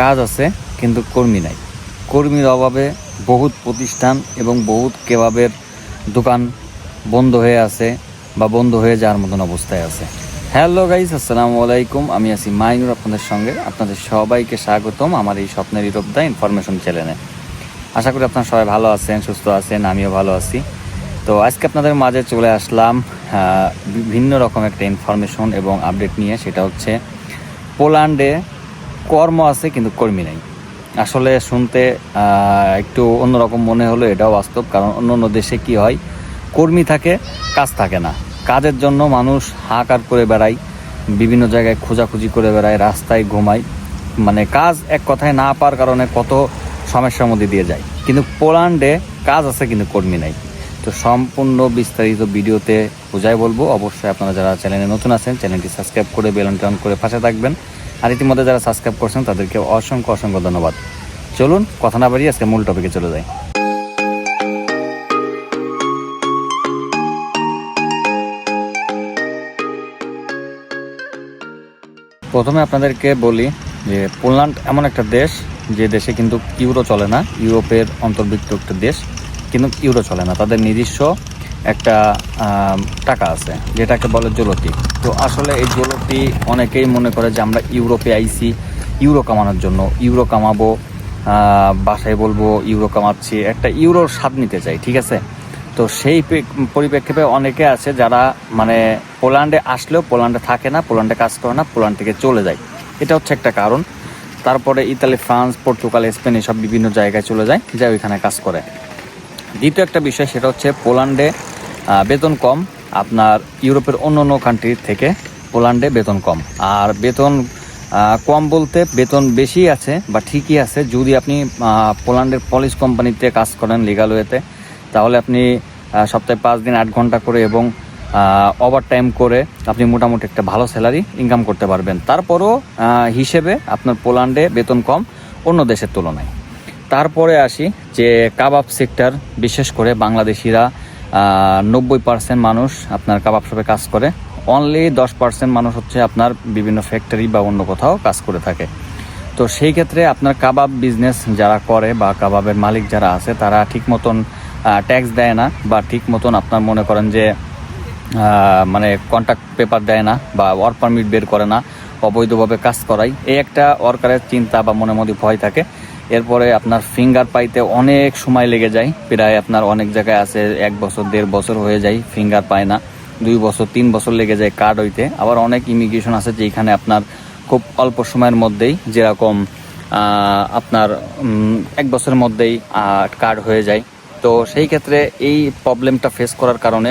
কাজ আছে, কিন্তু কর্মী নাই। কর্মীর অভাবে বহুত প্রতিষ্ঠান এবং বহুত কেবাবের দোকান বন্ধ হয়ে আছে বা বন্ধ হয়ে যাওয়ার মতন অবস্থায় আছে। হ্যালো গাইস, আসসালামু আলাইকুম। আমি আছি মাইনুর আপনাদের সঙ্গে। আপনাদের সবাইকে স্বাগতম আমার এই স্বপ্নের ইউরোপ দা ইনফরমেশন চ্যানেলে। আশা করি আপনারা সবাই ভালো আছেন, সুস্থ আছেন, আমিও ভালো আছি। তো আজকে আপনাদের মাঝে চলে আসলাম বিভিন্ন রকম একটা ইনফরমেশন এবং আপডেট নিয়ে। সেটা হচ্ছে পোল্যান্ডে কর্ম আছে, কিন্তু কর্মী নেই। আসলে শুনতে একটু অন্যরকম মনে হলো, এটাও বাস্তব। কারণ অন্য অন্য দেশে কি হয়, কর্মী থাকে, কাজ থাকে না। কাজের জন্য মানুষ হাহাকার করে বেড়ায়, বিভিন্ন জায়গায় খোঁজাখুঁজি করে বেড়ায়, রাস্তায় ঘুমায়। মানে কাজ এক কথায় না পাওয়ার কারণে কত সমস্যার মধ্যে দিয়ে যায়। কিন্তু পোল্যান্ডে কাজ আছে, কিন্তু কর্মী নাই। তো সম্পূর্ণ বিস্তারিত ভিডিওতে বোঝাই বলব। অবশ্যই আপনারা যারা চ্যানেলে নতুন আছেন, চ্যানেলটি সাবস্ক্রাইব করে বেলন অন করে পাশে থাকবেন। আর ইতিমধ্যে যারা সাবস্ক্রাইব করছেন, তাদেরকে অসংখ্য অসংখ্য ধন্যবাদ। চলুন, কথা না বাড়িয়ে আজকে মূল টপিকে চলে যাই। প্রথমে আপনাদেরকে বলি যে, পোল্যান্ড এমন একটা দেশ, যে দেশে কিন্তু ইউরো চলে না। ইউরোপের অন্তর্ভুক্ত একটা দেশ, কিন্তু ইউরো চলে না। তাদের নিজস্ব একটা টাকা আছে, যেটাকে বলে জলতি। তো আসলে এই জলতি অনেকেই মনে করে যে আমরা ইউরোপে আইসি ইউরো কামানোর জন্য। ইউরো কামাবো বাসায় বলব ইউরো কামাচ্ছি, একটা ইউরোর স্বাদ নিতে চাই, ঠিক আছে? তো সেই পরিপ্রেক্ষিতে অনেকে আছে যারা মানে পোল্যান্ডে আসলেও পোল্যান্ডে থাকে না, পোল্যান্ডে কাজ করে না, পোল্যান্ড থেকে চলে যায়। এটা হচ্ছে একটা কারণ। তারপরে ইতালি, ফ্রান্স, পর্তুগাল, স্পেন এসব বিভিন্ন জায়গায় চলে যায় যা ওইখানে কাজ করে। দ্বিতীয় একটা বিষয়, সেটা হচ্ছে পোল্যান্ডে বেতন কম। আপনার ইউরোপের অন্য অন্য কান্ট্রি থেকে পোল্যান্ডে বেতন কম। আর বেতন কম বলতে বেতন বেশি আছে, বা ঠিকই আছে। যদি আপনি পোল্যান্ডের পলিশ কোম্পানিতে কাজ করেন লিগাল ওয়েতে তাহলে আপনি সপ্তাহে পাঁচ দিন আট ঘণ্টা করে এবং ওভার টাইম করে আপনি মোটামুটি একটা ভালো স্যালারি ইনকাম করতে পারবেন। তারপরও হিসেবে আপনার পোল্যান্ডে বেতন কম অন্য দেশের তুলনায়। তারপরে আসি যে কাবাব সেক্টর বিশেষ করে বাংলাদেশিরা নব্বই পার্সেন্ট মানুষ আপনার কাবাব শপে কাজ করে। অনলি দশ পার্সেন্ট মানুষ হচ্ছে আপনার বিভিন্ন ফ্যাক্টরি বা অন্য কোথাও কাজ করে থাকে। তো সেই ক্ষেত্রে আপনার কাবাব বিজনেস যারা করে বা কাবাবের মালিক যারা আছে, তারা ঠিক মতন ট্যাক্স দেয় না বা ঠিক মতন আপনার মনে করেন যে মানে কন্ট্যাক্ট পেপার দেয় না বা ওয়ার্ক পারমিট বের করে না। অবৈধভাবে কাজ করাই। এই একটা ওয়ার্কারের চিন্তা বা মনে মধ্যে ভয় থাকে। এরপরে আপনার ফিঙ্গার পাইতে অনেক সময় লেগে যায়। প্রায় আপনার অনেক জায়গায় আছে, এক বছর, দেড় বছর হয়ে যায় ফিঙ্গার পায় না। দুই বছর, তিন বছর লেগে যায় কার্ড হইতে। আবার অনেক ইমিগ্রেশন আছে যেখানে আপনার খুব অল্প সময়ের মধ্যেই যেরকম আপনার এক বছরের মধ্যেই কার্ড হয়ে যায়। তো সেই ক্ষেত্রে এই প্রবলেমটা ফেস করার কারণে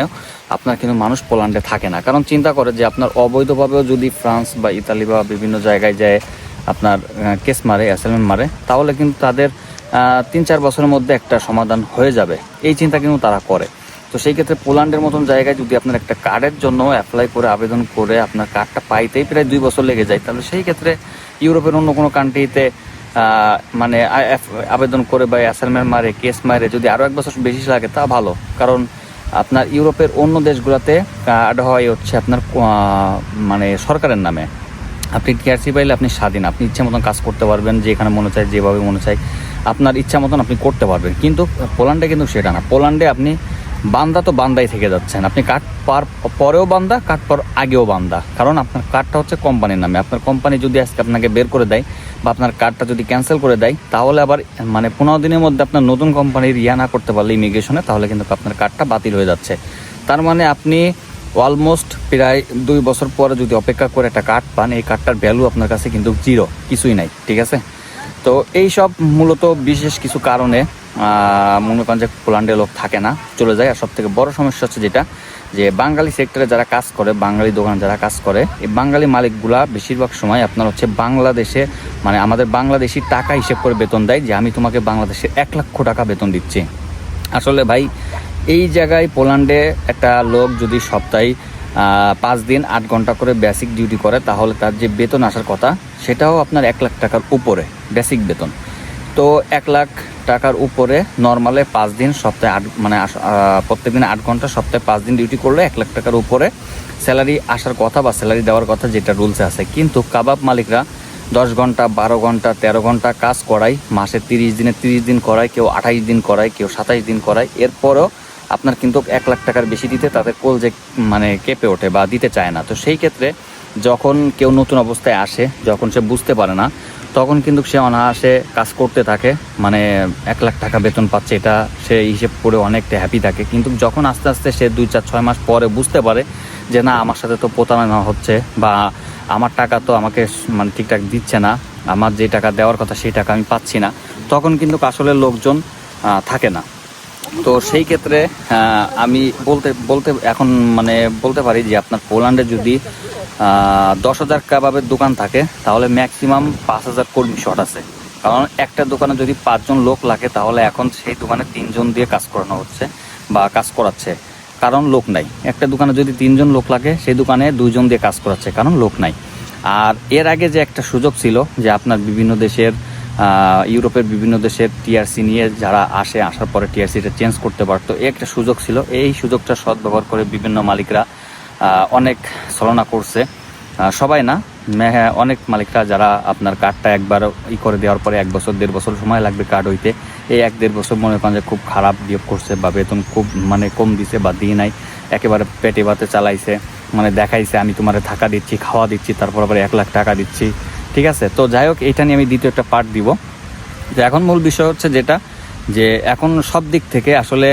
আপনার কিন্তু মানুষ পোল্যান্ডে থাকে না। কারণ চিন্তা করে যে আপনার অবৈধভাবেও যদি ফ্রান্স বা ইতালি বা বিভিন্ন জায়গায় যায়, আপনার কেস মারে অ্যাসাইনমেন্ট মারে, তাহলে কিন্তু তাদের তিন চার বছরের মধ্যে একটা সমাধান হয়ে যাবে। এই চিন্তা কিন্তু তারা করে। তো সেই ক্ষেত্রে পোল্যান্ডের মতন জায়গায় যদি আপনার একটা কার্ডের জন্য অ্যাপ্লাই করে, আবেদন করে আপনার কার্ডটা পাইতেই প্রায় দুই বছর লেগে যায়, তাহলে সেই ক্ষেত্রে ইউরোপের অন্য কোনো কান্ট্রিতে মানে আবেদন করে বা অ্যাসাইনমেন্ট মারে, কেস মারে, যদি আরও এক বছর বেশি লাগে, তা ভালো। কারণ আপনার ইউরোপের অন্য দেশগুলোতে কার্ড হয় হচ্ছে আপনার মানে সরকারের নামে। আপনি টিআরসি পাইলে আপনি স্বাধীন, আপনি ইচ্ছা মতন কাজ করতে পারবেন, যেখানে মনে চায়, যেভাবে মনে চায়, আপনার ইচ্ছা মতন আপনি করতে পারবেন। কিন্তু পোল্যান্ডে কিন্তু সেটা না। পোল্যান্ডে আপনি বান্দা তো বান্দাই থেকে যাচ্ছেন। আপনি কাঠ পার পরেও বান্দা, কাঠ পর আগেও বান্দা। কারণ আপনার কার্ডটা হচ্ছে কোম্পানির নামে। আপনার কোম্পানি যদি আজকে আপনাকে বের করে দেয় বা আপনার কার্ডটা যদি ক্যান্সেল করে দেয়, তাহলে আবার মানে পনেরো দিনের মধ্যে আপনার নতুন কোম্পানির ইয়া না করতে পারলে ইমিগ্রেশনে তাহলে কিন্তু আপনার কার্ডটা বাতিল হয়ে যাচ্ছে। তার মানে আপনি অলমোস্ট প্রায় দুই বছর পরে যদি অপেক্ষা করে একটা কার্ড পান, এই কার্ডটার ভ্যালু আপনার কাছে কিন্তু জিরো কিছুই নাই, ঠিক আছে? তো এই সব মূলত বিশেষ কিছু কারণে মনে যে পোল্যান্ডে লোক থাকে না, চলে যায়। আর সব থেকে বড় সমস্যা হচ্ছে যেটা, যে বাঙালি সেক্টরে যারা কাজ করে, বাঙালি দোকানে যারা কাজ করে, এই বাঙালি মালিকগুলা বেশিরভাগ সময় আপনার হচ্ছে বাংলাদেশে মানে আমাদের বাংলাদেশি টাকা হিসেব করে বেতন দেয়, যে আমি তোমাকে বাংলাদেশে এক লক্ষ টাকা বেতন দিচ্ছি। আসলে ভাই, এই জায়গায় পোল্যান্ডে একটা লোক যদি সপ্তাহে পাঁচ দিন আট ঘণ্টা করে বেসিক ডিউটি করে, তাহলে তার যে বেতন আসার কথা, সেটাও আপনার এক লাখ টাকার উপরে বেসিক বেতন। তো এক লাখ টাকার উপরে নর্মালে পাঁচ দিন সপ্তাহে আট মানে প্রত্যেক দিন আট ঘণ্টা সপ্তাহে পাঁচ দিন ডিউটি করলে এক লাখ টাকার উপরে স্যালারি আসার কথা বা স্যালারি দেওয়ার কথা যেটা রুলসে আছে। কিন্তু কাবাব মালিকরা দশ ঘণ্টা, বারো ঘণ্টা, তেরো ঘণ্টা কাজ করায়, মাসে তিরিশ দিনে তিরিশ দিন করায়, কেউ আঠাইশ দিন করায়, কেউ সাতাইশ দিন করায়, এরপরও আপনার কিন্তু এক লাখ টাকার বেশি দিতে তাদের কোল যে মানে কেঁপে ওঠে বা দিতে চায় না। তো সেই ক্ষেত্রে যখন কেউ নতুন অবস্থায় আসে, যখন সে বুঝতে পারে না তখন কিন্তু সে অনায়াসে কাজ করতে থাকে। মানে এক লাখ টাকা বেতন পাচ্ছে এটা, সে হিসেব করে অনেকটা হ্যাপি থাকে। কিন্তু যখন আস্তে আস্তে সে দুই, চার, ছয় মাস পরে বুঝতে পারে যে না, আমার সাথে তো প্রতারণা হচ্ছে বা আমার টাকা তো আমাকে মানে ঠিকঠাক দিচ্ছে না, আমার যে টাকা দেওয়ার কথা সেই টাকা আমি পাচ্ছি না, তখন কিন্তু আসলে লোকজন থাকে না। তো সেই ক্ষেত্রে আমি বলতে বলতে এখন মানে বলতে পারি যে আপনার পোল্যান্ডে যদি দশ হাজার কাবাবের দোকান থাকে, তাহলে ম্যাক্সিমাম পাঁচ হাজার কর্মী শট আছে। কারণ একটা দোকানে যদি পাঁচজন লোক লাগে, তাহলে এখন সেই দোকানে তিনজন দিয়ে কাজ করানো হচ্ছে বা কাজ করাচ্ছে। কারণ লোক নাই। একটা দোকানে যদি তিনজন লোক লাগে, সেই দোকানে দুইজন দিয়ে কাজ করাচ্ছে, কারণ লোক নাই। আর এর আগে যে একটা সুযোগ ছিল যে আপনার বিভিন্ন দেশের ইউরোপের বিভিন্ন দেশের টিআরসি নিয়ে যারা আসে, আসার পরে টিআরসিটা চেঞ্জ করতে পারতো এই একটা সুযোগ ছিল। এই সুযোগটা সদ্ব্যবহার করে বিভিন্ন মালিকরা অনেক ছলনা করছে। সবাই না হ্যাঁ, অনেক মালিকরা যারা আপনার কার্ডটা একবার ই করে দেওয়ার পরে এক বছর দেড় বছর সময় লাগবে কার্ড হইতে এই এক দেড় বছর মনে করেন যে খুব খারাপ বিয়োগ করছে বা বেতন খুব মানে কম দিছে বা দিয়ে নাই একেবারে পেটে ভাতে চালাইছে মানে দেখাইছে আমি তোমার থাকা দিচ্ছি খাওয়া দিচ্ছি তারপর আবার এক লাখ টাকা দিচ্ছি ঠিক আছে? তো যাই হোক এটা নিয়ে আমি দ্বিতীয় একটা পার্ট দিব। তো এখন মূল বিষয় হচ্ছে যেটা যে এখন সব দিক থেকে আসলে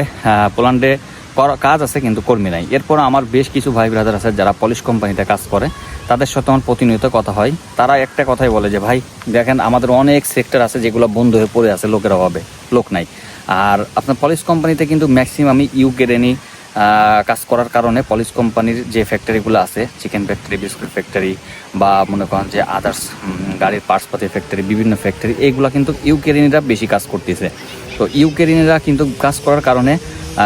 পোল্যান্ডে কাজ আছে কিন্তু কর্মী নাই। এরপর আমার বেশ কিছু ভাই ব্রাদার আছে যারা পলিশ কোম্পানিতে কাজ করে। তাদের সাথে আমার প্রতিনিয়ত কথা হয়। তারা একটা কথাই বলে যে, ভাই, দেখেন, আমাদের অনেক সেক্টর আছে যেগুলো বন্ধ হয়ে পড়ে আছে লোকের অভাবে, লোক নাই। আর আপনার পলিশ কোম্পানিতে কিন্তু ম্যাক্সিমামই ইউ গ্রেনি কাজ করার কারণে পলিশ কোম্পানির যে ফ্যাক্টরিগুলো আছে চিকেন ফ্যাক্টরি বিস্কুট ফ্যাক্টরি বা মনে করেন যে আদার্স গাড়ির পার্টসপাতি ফ্যাক্টরি বিভিন্ন ফ্যাক্টরি এইগুলো কিন্তু ইউকেরিনিরা বেশি কাজ করতেছে। তো ইউকেরিনিরা কিন্তু কাজ করার কারণে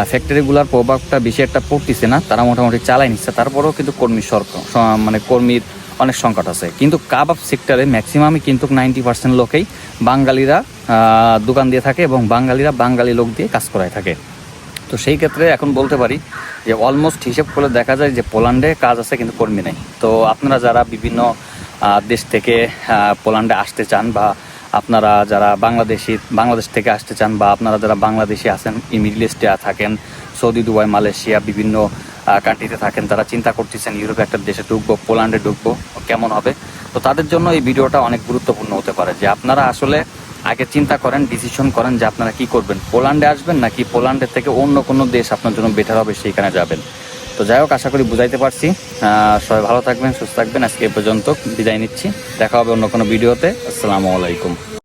ফ্যাক্টরিগুলোর প্রভাবটা বেশি একটা পড়তেছে না, তারা মোটামুটি চালাই নিচ্ছে। তারপরেও কিন্তু কর্মী সরক মানে কর্মীর অনেক সংকট আছে। কিন্তু কাবাব সেক্টরে ম্যাক্সিমামই কিন্তু নাইনটি পার্সেন্ট লোকেই বাঙালিরা দোকান দিয়ে থাকে এবং বাঙালিরা বাঙালি লোক দিয়ে কাজ করায় থাকে। তো সেই ক্ষেত্রে এখন বলতে পারি যে অলমোস্ট হিসেব করে দেখা যায় যে পোল্যান্ডে কাজ আছে কিন্তু কর্মী নেই। তো আপনারা যারা বিভিন্ন দেশ থেকে পোল্যান্ডে আসতে চান বা আপনারা যারা বাংলাদেশি, বাংলাদেশ থেকে আসতে চান বা আপনারা যারা বাংলাদেশি আছেন মিডল ইস্টে থাকেন সৌদি দুবাই মালয়েশিয়া বিভিন্ন কান্ট্রিতে থাকেন, তারা চিন্তা করতেছেন ইউরোপে একটা দেশে ঢুকবো পোল্যান্ডে ঢুকবো, কেমন হবে? তো তাদের জন্য এই ভিডিওটা অনেক গুরুত্বপূর্ণ হতে পারে যে আপনারা আসলে আগে চিন্তা করেন ডিসিশন করেন যে আপনারা কি করবেন। পোল্যান্ডে আসবেন নাকি পোল্যান্ডের থেকে অন্য কোনো দেশ আপনার জন্য বেটার হবে, সেইখানে যাবেন। তো যাই হোক, আশা করি বুঝাইতে পারছি। সবাই ভালো থাকবেন, সুস্থ থাকবেন। আজকে এ পর্যন্ত বিদায় নিচ্ছি। দেখা হবে অন্য কোনো ভিডিওতে। আসসালামু আলাইকুম।